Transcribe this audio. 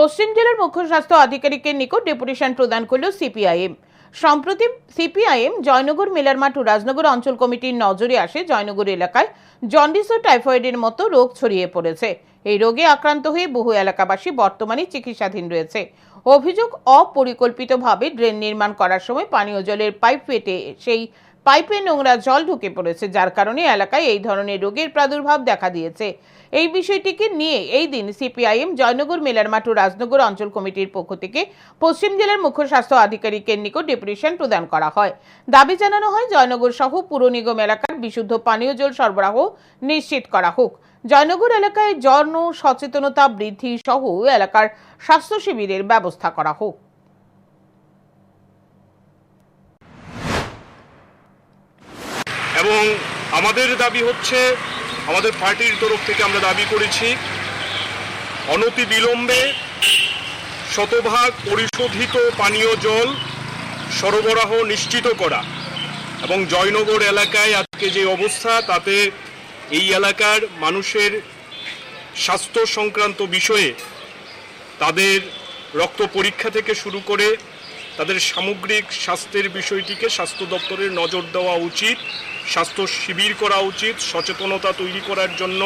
পশ্চিম জেলার মুখ্য স্বাস্থ্য আধিকারিকের নিকট ডেপুটেশন প্রদান করল সিপিআইএম। সম্প্রতি সিপিআইএম জয়নগর মেলারমাঠ ও রাজনগর অঞ্চল কমিটির নজরে আসে জয়নগর এলাকায় জন্ডিস ও টাইফয়েডের মতো রোগ ছড়িয়ে পড়েছে। এই রোগে আক্রান্ত হয়ে বহু এলাকাবাসী বর্তমানে চিকিৎসাধীন রয়েছে। অভিযোগ অপরিকল্পিতভাবে ড্রেন নির্মাণ করার সময় পানীয় জলের পাইপ ফেটে সেই পাইপে নোংরা জল ঢুকে পড়েছে, যার কারণে এলাকায় এই ধরনের রোগের প্রাদুর্ভাব দেখা দিয়েছে। এই বিষয়টিকে নিয়ে এই দিন সিপিআইএম, জয়নগর মেলারমাঠ ও রাজনগর অঞ্চল কমিটির পক্ষ থেকে পশ্চিম জেলার মুখ্য স্বাস্থ্য আধিকারিকের নিকট ডেপুটেশন প্রদান করা হয়। দাবি জানানো হয়, জয়নগর সহ পুর নিগম এলাকার বিশুদ্ধ পানীয় জল সরবরাহ নিশ্চিত করা হোক। জয়নগর এলাকায় জন সচেতনতা বৃদ্ধি সহ এলাকার স্বাস্থ্য শিবিরের ব্যবস্থা করা হোক। এবং আমাদের দাবি হচ্ছে, আমাদের পার্টির তরফ থেকে আমরা দাবি করেছি, অনতি বিলম্বে শতভাগ পরিশোধিত পানীয় জল সরবরাহ নিশ্চিত করা এবং জয়নগর এলাকায় আজকে যে অবস্থা, তাতে এই এলাকার মানুষের স্বাস্থ্য সংক্রান্ত বিষয়ে তাদের রক্ত পরীক্ষা থেকে শুরু করে তাদের সামগ্রিক স্বাস্থ্যের বিষয়টিকে স্বাস্থ্য দপ্তরের নজর দেওয়া উচিত, স্বাস্থ্য শিবির করা উচিত, সচেতনতা তৈরি করার জন্য